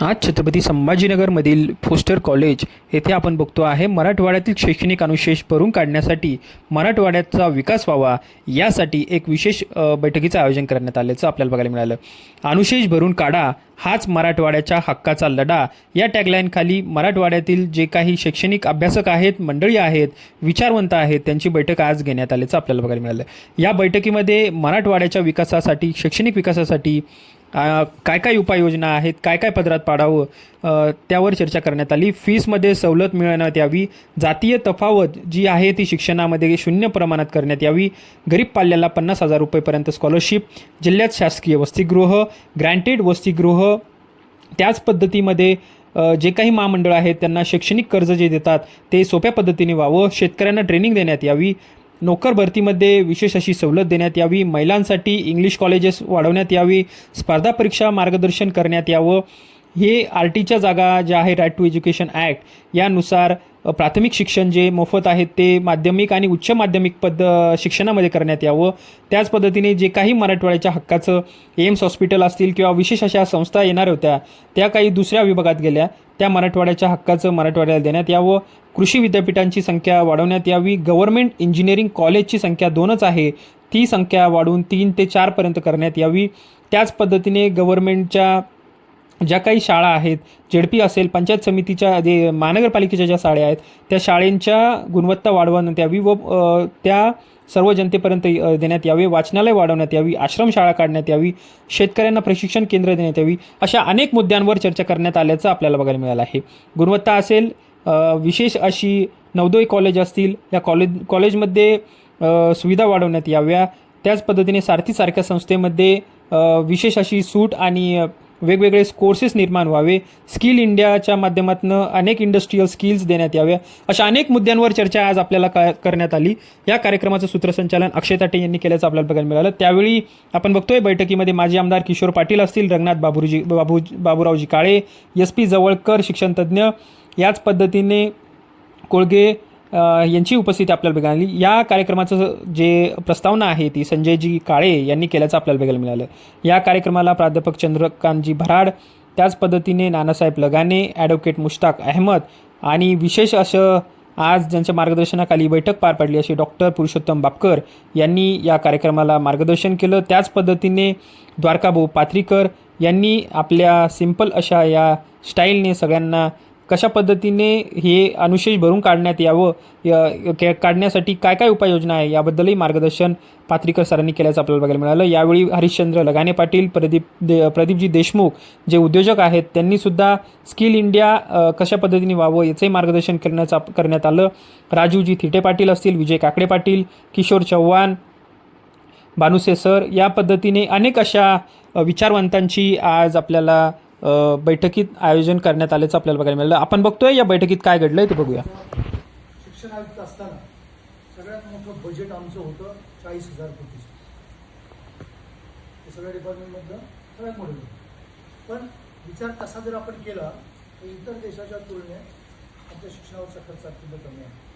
आज Chhatrapati संभाजीनगरमधील poster college येथे आपण बघतो आहे. मराठवाड्यातील शैक्षणिक अनुशेष भरून काढण्यासाठी मराठवाड्याचा विकास व्हावा यासाठी एक विशेष बैठकीचं आयोजन करण्यात आल्याचं आपल्याला बघायला मिळालं. अनुशेष भरून काढा हाच मराठवाड्याच्या हक्काचा लढा. या टॅगलाईनखाली मराठवाड्यातील जे काही शैक्षणिक अभ्यासक आहेत मंडळी आहेत विचारवंत आहेत त्यांची बैठक आज घेण्यात आल्याचं आपल्याला बघायला मिळालं. या बैठकीमध्ये मराठवाड्याच्या विकासासाठी शैक्षणिक विकासासाठी काय काय उपाययोजना आहेत काय काय पदरात पाडावं त्यावर चर्चा करण्यात आली. फीसमध्ये सवलत मिळण्यात यावी जातीय तफावत जी आहे ती शिक्षणामध्ये शून्य प्रमाणात करण्यात यावी गरीब पाल्याला पन्नास हजार रुपयेपर्यंत स्कॉलरशिप जिल्ह्यात शासकीय वसतिगृह ग्रँटेड वसतिगृह त्याच पद्धतीमध्ये जे काही महामंडळ आहेत त्यांना शैक्षणिक कर्ज जे देतात ते सोप्या पद्धतीने व्हावं शेतकऱ्यांना ट्रेनिंग देण्यात यावी नोकर भरतीमध्ये विशेष अशी सवलत देण्यात यावी. महिलांसाठी इंग्लिश कॉलेजेस वाढवण्यात यावी. स्पर्धा परीक्षा मार्गदर्शन करण्यात यावं. हे आर टीच्या जागा ज्या आहे राईट टू एज्युकेशन ॲक्ट यानुसार प्राथमिक शिक्षण जे मोफत आहेत ते माध्यमिक आणि उच्च माध्यमिक पद शिक्षणामध्ये करण्यात यावं. त्याच पद्धतीने जे काही मराठवाड्याच्या हक्काचं एम्स हॉस्पिटल असतील किंवा विशेष अशा संस्था येणार होत्या त्या काही दुसऱ्या विभागात गेल्या. त्या मराठवाड्याच्या हक्काचं मराठवाड्याला देण्यात यावं. कृषी विद्यापीठांची संख्या वाढवण्यात यावी. गव्हर्नमेंट इंजिनिअरिंग कॉलेजची संख्या दोनच आहे. ती संख्या वाढवून तीन ते चारपर्यंत करण्यात यावी. त्याच पद्धतीने गव्हर्नमेंटच्या ज्या काही शाळा आहेत जेडपी असेल पंचायत समितीच्या जे महानगरपालिकेच्या ज्या शाळा आहेत त्या शाळेंच्या गुणवत्ता वाढवण्यात यावी व त्या सर्व जनतेपर्यंत देण्यात यावे वाचनालय वाढवण्यात यावी आश्रमशाळा काढण्यात यावी शेतकऱ्यांना प्रशिक्षण केंद्र देण्यात यावी अशा अनेक मुद्द्यांवर चर्चा करण्यात आल्याचं आपल्याला बघायला मिळालं आहे. गुणवत्ता असेल विशेष अशी नवोदय कॉलेज असतील या कॉलेज कॉलेजमध्ये सुविधा वाढवण्यात याव्या त्याच पद्धतीने सारथीसारख्या संस्थेमध्ये विशेष अशी सूट आणि वेगवेगळे कोर्सेस निर्माण व्हावे. स्किल इंडियाच्या माध्यमातून अनेक इंडस्ट्रीयल स्किल्स देण्यात याव्या अशा अनेक मुद्द्यांवर चर्चा आज आपल्याला का करण्यात आली. या कार्यक्रमाचं सूत्रसंचालन अक्षय ताटे यांनी केल्याचं आपल्याला बघायला मिळालं. त्यावेळी आपण बघतोय बैठकीमध्ये माजी आमदार किशोर पाटील असतील रंगनाथ बाबूजी बाबू बाबूरावजी काळे एस पी जवळकर शिक्षणतज्ज्ञ याच पद्धतीने कोळगे यांची उपस्थिती आपल्याला बघायला मिळाली. या कार्यक्रमाचं जे प्रस्तावना आहे ती संजयजी काळे यांनी केल्याचं आपल्याला बघायला मिळालं. या कार्यक्रमाला प्राध्यापक चंद्रकांतजी भराड त्याच पद्धतीने नानासाहेब लगाने ॲडव्होकेट मुश्ताक अहमद आणि विशेष असं आज ज्यांच्या मार्गदर्शनाखाली बैठक पार पडली अशी डॉक्टर पुरुषोत्तम बापकर यांनी या कार्यक्रमाला मार्गदर्शन केलं. त्याच पद्धतीने द्वारकाभाऊ पाथरीकर यांनी आपल्या सिंपल अशा या स्टाईलने सगळ्यांना कशा पद्धतीने हे अनुशेष भरून काढण्यात यावं? य- काढण्यासाठी काय काय उपाययोजना आहे? याबद्दलही मार्गदर्शन पात्रीकर सरांनी केल्याचं आपल्याला बघायला मिळालं. यावेळी हरिश्चंद्र लगाने पाटील प्रदीप दे प्रदीपजी देशमुख जे उद्योजक आहेत त्यांनीसुद्धा स्किल इंडिया कशा पद्धतीने व्हावं याचंही मार्गदर्शन करण्याचं करण्यात आलं. राजूजी थिटे पाटील असतील विजय काकडे पाटील किशोर चव्हाण भानुसे सर या पद्धतीने अनेक अशा विचारवंतांची आज आपल्याला बैठकीत आयोजन करण्यात आल्याचं आपल्याला बघायला मिळालं. आपण बघतोय या बैठकीत काय घडलंय ते बघूया. शिक्षण आयुक्त असताना सगळ्यात मोठं बजेट आमचं होतं चाळीस हजार कोटीचं. ते सगळ्या डिपार्टमेंटमधलं सगळ्यात मोठं पण विचार तसा जर आपण केला तर इतर देशाच्या तुलनेत आमच्या शिक्षणावरचा खर्च अत्यंत कमी आहे.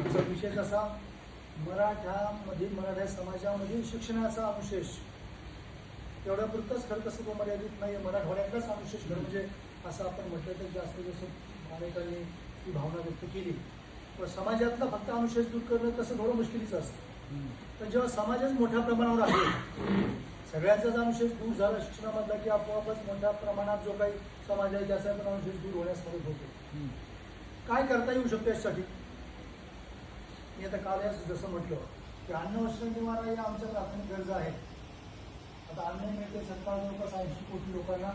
आमचा विषय कसा मराठामध्ये मराठा समाजामधील शिक्षणाचा अनुशेष तेवढ्यापुरतंच खरं तसं तो मर्यादित नाही मराठवाड्यातलाच अनुशेष घर म्हणजे असं आपण म्हटलं तर जास्त जसं अनेकांनी ती भावना व्यक्त केली. पण समाजातला फक्त अनुशेष दूर करणं तसं थोडं मुश्किलीचं असतं. पण जेव्हा समाजच मोठ्या प्रमाणावर आहे सगळ्यांचाच अनुशेष दूर झाला शिक्षणामधला की आपोआपच मोठ्या प्रमाणात जो काही समाज आहे त्याचा पण अनुशेष दूर होण्यास मदत होते. काय करता येऊ शकतं यासाठी मी आता काल याच जसं म्हटलं की अन्न वस्त्र निवारा या आमच्या प्राथमिक गरजा आहेत. आता मिळते सत्तावन्न जवळपास ऐंशी कोटी लोकांना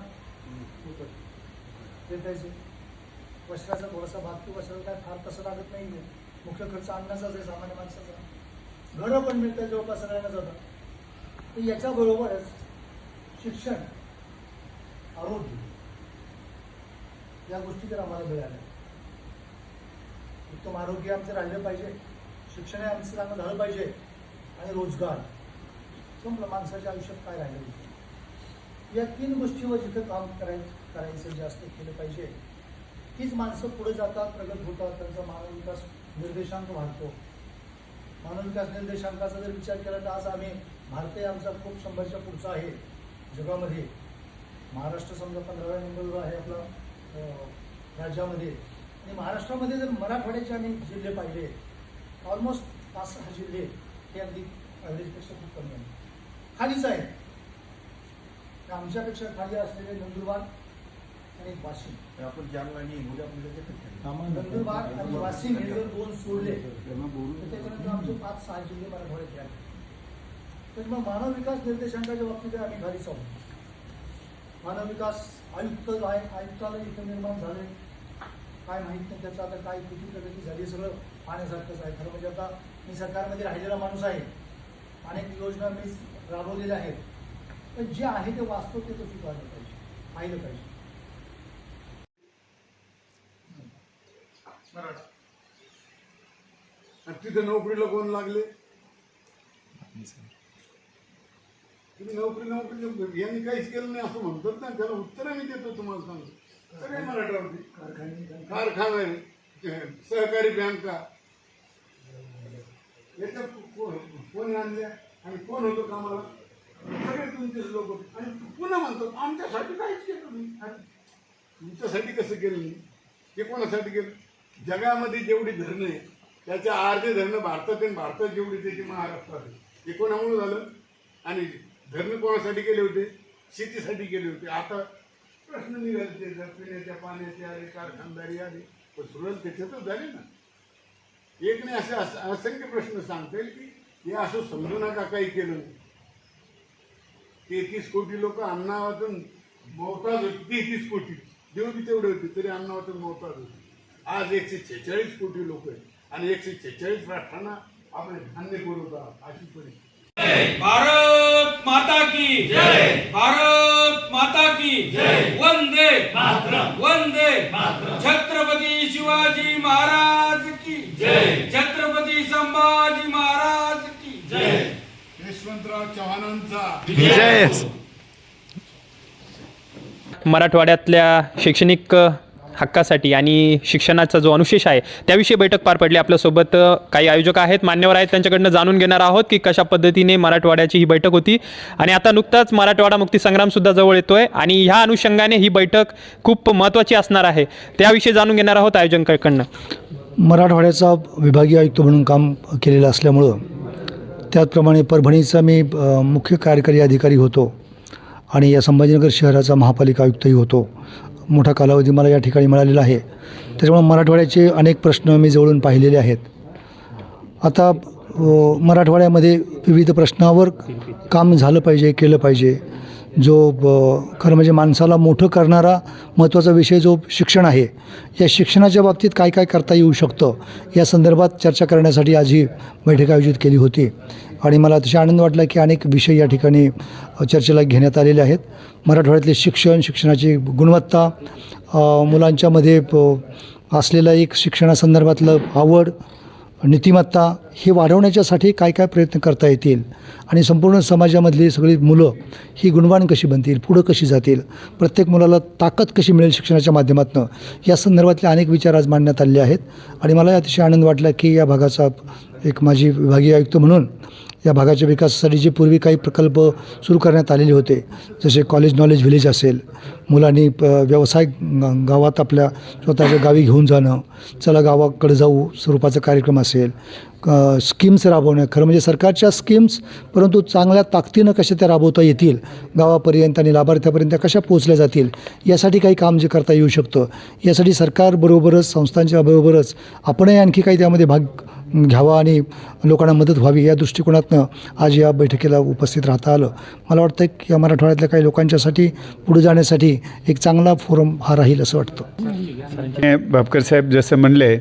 भेटायचे वस्त्राचा थोडासा भागतो वस्त्राला काय फार तसं लागत नाही मुख्य खर्च अन्नाचाच आहे सामान्य माणसाचा. घरं पण मिळतं जवळपास सगळ्यांना जातात तर याच्याबरोबरच शिक्षण आरोग्य या गोष्टी जर आम्हाला मिळाल्या. उत्तम आरोग्य आमचं राहिलं पाहिजे. शिक्षण हे आमचं चांगलं झालं पाहिजे. आणि रोजगार. संपलं माणसाच्या आयुष्यात काय राहिलं या तीन गोष्टीवर जिथं काम करायचं करायचं जास्त केलं पाहिजे तीच माणसं पुढे जातात प्रगत होतात त्यांचा मानव विकास निर्देशांक वाढतो. मानव विकास निर्देशांकाचा जर विचार केला तर आज आम्ही भारत आमचा खूप शंभरच्या पुढचा आहे जगामध्ये. महाराष्ट्र समजा पंधराव्या नंबरवर आहे आपला राज्यामध्ये. आणि महाराष्ट्रामध्ये जर मराठवाड्याचे आम्ही जिल्हे पाहिले ऑलमोस्ट पाच सहा जिल्हे हे अगदी ॲव्हरेजपेक्षा खूप कमी आहे खालीच आहे. तर आमच्यापेक्षा खाली असलेले नंदुरबार आणि वाशिम. आपण जालना आणि. नंदुरबार आणि वाशिम हे जर दोन सोडले तर त्याच्यानंतर आमचे पाच सहा जिल्हे मराठवाड्याचे आहेत त्याच्यामुळे मानव विकास निर्देशांकाच्या बाबतीत आम्ही खालीच आहोत मानव विकास आयुक्त आहे आयुक्ताला इथं निर्माण झाले काय माहीत नाही त्याचं आता काय किती प्रगती झाली हे सगळं पाहण्यासारखंच आहे. खरं म्हणजे आता मी सरकारमध्ये राहिलेला माणूस आहे. अनेक योजना मी राबवलेल्या आहेत. पण जे आहे ते वास्तव ते तसं पाहिलं पाहिजे. पाहिलं पाहिजे. तिथे नोकरीला कोण लागले? तुम्ही नोकरी नोकरी यांनी काहीच केलं नाही असं म्हणतात ना. त्याला उत्तर मी देतो तुम्हाला सांगतो. सगळे मराठवाडी कारखाने सहकारी बँका. याच्यात को- कोणी आणल्या? आणि कोण होतो कामाला? सगळे तुमचेच लोक. आणि पुन्हा म्हणतो आमच्यासाठी काहीच केलं तुम्ही आणि तुमच्यासाठी कसं केलं मी ते कोणासाठी केलं? जगामध्ये जेवढी धरणं आहे त्याच्या अर्धे धरणं भारतात आणि भारतात जेवढी त्याची महाराष्ट्रात आहे ते कोणामुळे झालं? आणि धरणं कोणासाठी केले होते? शेतीसाठी केले होते. आता प्रश्न निघाले ते जर पिण्याच्या पाण्याचे आले कारखानदारी आली पण सुरुवात त्याच्यातच झाली ना. एक नाही असे असंख्य प्रश्न सांगता येईल की हे असं समजू नका काही केलं. तेहतीस कोटी लोक अन्नावातून मोहताज होते तेहतीस कोटी. देऊ बी तेवढे होते तरी अन्नावातून मोहताज होते. आज एकशे छेचाळीस कोटी लोक आहेत. आणि एकशे छेचाळीस राष्ट्रांना आपण धान्य पुरवतो आहोत अशी परिस्थिती. भारत माता की जय. भारत माता की जय. वंदे वंदे छत्रपती शिवाजी महाराज की जय छत्रपती संभाजी महाराज की जय यशवंतराव चव्हाणांचा. मराठवाड्यातल्या शैक्षणिक हक्कासाठी आणि शिक्षणाचा जो अनुशेष आहे त्याविषयी बैठक पार पडली. आपल्यासोबत काही आयोजक आहेत मान्यवर आहेत त्यांच्याकडनं जाणून घेणार आहोत की कशा पद्धतीने मराठवाड्याची ही बैठक होती. आणि आता नुकताच मराठवाडा मुक्ती संग्रामसुद्धा जवळ येतोय आणि ह्या अनुषंगाने ही बैठक खूप महत्त्वाची असणार आहे. त्याविषयी जाणून घेणार आहोत आयोजकांकडनं. मराठवाड्याचा विभागीय आयुक्त म्हणून काम केलेलं असल्यामुळं त्याचप्रमाणे परभणीचा मी मुख्य कार्यकारी अधिकारी होतो आणि या संभाजीनगर शहराचा महापालिका आयुक्तही होतो. मोठा कालावधी मला या ठिकाणी मिळालेला आहे. त्याच्यामुळे मराठवाड्याचे अनेक प्रश्न मी जवळून पाहिलेले आहेत. आता मराठवाड्यामध्ये विविध प्रश्नावर काम झालं पाहिजे केलं पाहिजे. जो ब- खरं म्हणजे माणसाला मोठं करणारा महत्त्वाचा विषय जो शिक्षण आहे या शिक्षणाच्या बाबतीत काय काय करता येऊ शकतं? या संदर्भात चर्चा करण्यासाठी आज ही बैठक आयोजित केली होती. आणि मला अतिशय आनंद वाटला की अनेक विषय या ठिकाणी चर्चेला घेण्यात आलेले आहेत. मराठवाड्यातले शिक्षण शिक्षणाची गुणवत्ता मुलांच्यामध्ये प- असलेलं एक शिक्षणासंदर्भातलं आवड नीतिमत्ता हे वाढवण्याच्यासाठी काय काय प्रयत्न करता येतील? आणि संपूर्ण समाजामधली सगळी मुलं ही गुणवान कशी बनतील? पुढं कशी जातील? प्रत्येक मुलाला ताकद कशी मिळेल शिक्षणाच्या माध्यमातून? या संदर्भातले अनेक विचार आज मांडण्यात आले आहेत. आणि मला अतिशय आनंद वाटला की या भागाचा एक माझी विभागीय आयुक्त म्हणून या भागाच्या विकासासाठी जे पूर्वी काही प्रकल्प सुरू करण्यात आलेले होते. जसे कॉलेज नॉलेज व्हिलेज असेल मुलांनी प व्यवसाय ग- गावात आपल्या स्वतःच्या गावी घेऊन जाणं चला गावाकडे जाऊ स्वरूपाचा कार्यक्रम असेल क- स्कीम्स राबवणं खरं म्हणजे सरकारच्या स्कीम्स परंतु चांगल्या ताकदीनं कशा त्या राबवता येतील गावापर्यंत आणि लाभार्थ्यापर्यंत कशा पोचल्या जातील यासाठी काही काम जे करता येऊ शकतं यासाठी सरकारबरोबरच संस्थांच्या बरोबरच आपणही आणखी काही त्यामध्ये भाग घ्यावा आणि लोकांना मदत व्हावी या दृष्टिकोनातनं आज या बैठकीला उपस्थित राहता आलं. मला वाटतं की या मराठवाड्यातल्या काही लोकांच्यासाठी पुढे जाण्यासाठी एक चांगला फोरम हा राहील असं वाटतं. हे भापकर साहेब जसं म्हणले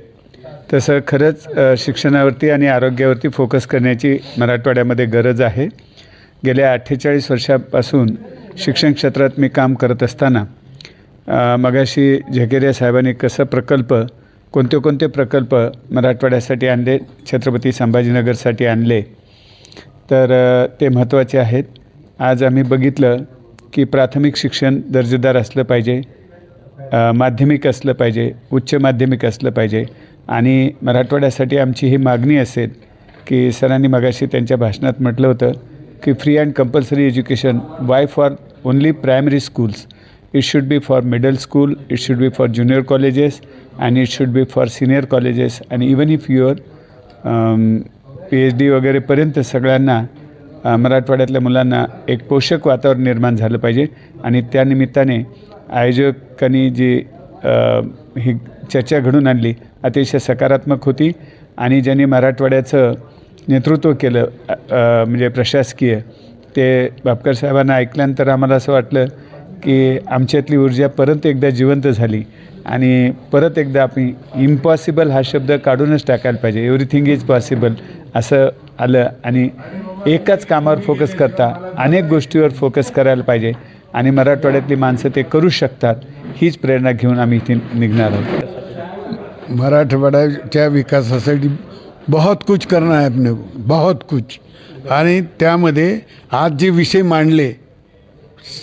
तसं खरंच शिक्षणावरती आणि आरोग्यावरती फोकस करण्याची मराठवाड्यामध्ये गरज आहे. गेल्या अठ्ठेचाळीस वर्षापासून शिक्षण क्षेत्रात मी काम करत असताना मगाशी झकेरिया साहेबांनी कसं प्रकल्प कोणते कोणते प्रकल्प मराठवाड्यासाठी आणले छत्रपती संभाजीनगरसाठी आणले तर ते महत्त्वाचे आहेत. आज आम्ही बघितलं की प्राथमिक शिक्षण दर्जेदार असलं पाहिजे माध्यमिक असलं पाहिजे उच्च माध्यमिक असलं पाहिजे. आणि मराठवाड्यासाठी आमची ही मागणी असेल की सरांनी मगाशी त्यांच्या भाषणात म्हटलं होतं की free and compulsory education why for only primary schools it should be for middle school it should be for junior colleges and it should be for senior colleges and even if your P H D वगैरेपर्यंत सगळ्यांना मराठवाड्यातल्या मुलांना एक पोषक वातावरण निर्माण झालं पाहिजे. आणि त्यानिमित्ताने आयोजकांनी जी ही चर्चा घडून आणली अतिशय सकारात्मक होती. आणि ज्यांनी मराठवाड्याचं नेतृत्व केलं म्हणजे प्रशासकीय ते बापकर साहेबांना ऐकल्यानंतर आम्हाला असं वाटलं की आमच्यातली ऊर्जा परत एकदा जिवंत झाली आणि परत एकदा आपण इम्पॉसिबल हा शब्द काढूनच टाकायला पाहिजे. एव्हरीथिंग इज पॉसिबल असं आलं आणि एकाच कामावर फोकस करता अनेक गोष्टीवर फोकस करायला पाहिजे आणि मराठवाड्यातली माणसं ते करू शकतात हीच प्रेरणा घेऊन आम्ही इथे निघणार आहोत. मराठवाड्याच्या विकासासाठी बहुत कुछ करना है अपने बहुत कुछ. आणि त्यामध्ये आज जे विषय मांडले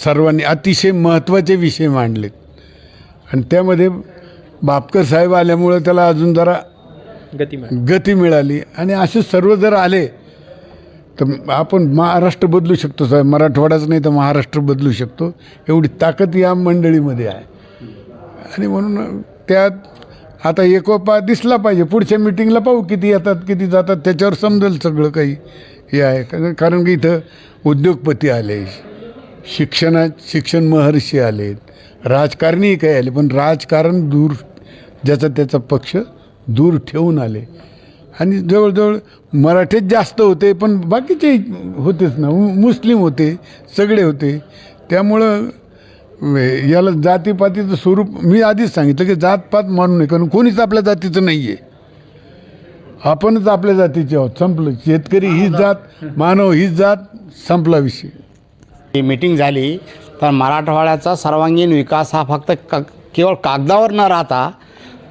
सर्वांनी अतिशय महत्त्वाचे विषय मांडलेत. आणि त्यामध्ये बापकर साहेब आल्यामुळं त्याला अजून जरा गती. गती मिळाली. आणि असे सर्व जर आले तर आपण महाराष्ट्र बदलू शकतो साहेब मराठवाडाच नाही तर महाराष्ट्र बदलू शकतो. एवढी ताकद या मंडळीमध्ये आहे. आणि म्हणून त्यात आता एकोपा दिसला पाहिजे. पुढच्या मिटिंगला पाहू किती येतात किती जातात. त्याच्यावर समजेल सगळं काही हे आहे. कारण की इथं उद्योगपती आले. शिक्षणात शिक्षण महर्षी आलेत. राजकारणीही काही आले पण राजकारण दूर ज्याचा त्याचा पक्ष दूर ठेवून आले. आणि जवळजवळ मराठीच जास्त होते पण बाकीचे होतेच ना. मुस्लिम होते सगळे होते. त्यामुळं याला जातीपातीचं स्वरूप मी आधीच सांगितलं की जातपात मानू नये कारण कोणीच आपल्या जातीचं नाही आहे आपणच आपल्या जातीचे आहोत संपलं. शेतकरी हीच जात. मानव हीच जात संपला विषय. ही मीटिंग झाली तर मराठवाड्याचा सर्वांगीण विकास हा फक्त क केवळ कागदावर न राहता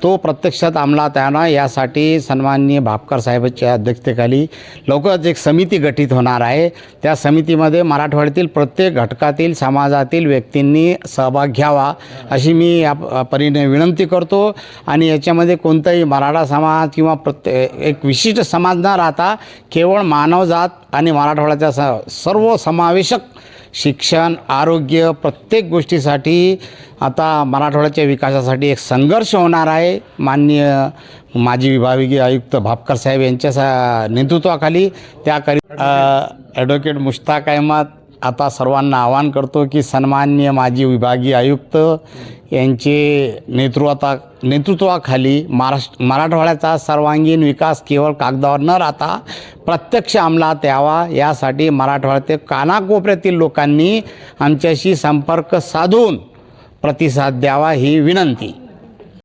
तो प्रत्यक्षात अंमलात आणा. यासाठी सन्माननीय भापकर साहेबांच्या अध्यक्षतेखाली लवकरच एक समिती गठीत होणार आहे. त्या समितीमध्ये मराठवाड्यातील प्रत्येक घटकातील समाजातील व्यक्तींनी सहभाग घ्यावा अशी मी या परीने विनंती करतो. आणि याच्यामध्ये कोणताही मराठा समाज किंवा प्रत्ये एक विशिष्ट समाज न राहता केवळ मानवजात आणि मराठवाड्याचा स सर्व समावेशक शिक्षण आरोग्य प्रत्येक गोष्टीसाठी आता मराठवाड्याच्या विकासासाठी एक संघर्ष होणार आहे. माननीय माजी विभागीय आयुक्त भापकर साहेब यांच्या सा नेतृत्वाखाली त्याकरी ॲडव्होकेट मुश्ताक अहमद आता सर्वांना आवाहन करतो की सन्माननीय माजी विभागीय आयुक्त यांचे नेतृत्वा नेतृत्वाखाली महाराष्ट्र मराठवाड्याचा सर्वांगीण विकास केवळ कागदावर न राहता प्रत्यक्ष अंमलात यावा यासाठी मराठवाड्यातील कानाकोपऱ्यातील लोकांनी आमच्याशी संपर्क साधून प्रतिसाद द्यावा ही विनंती.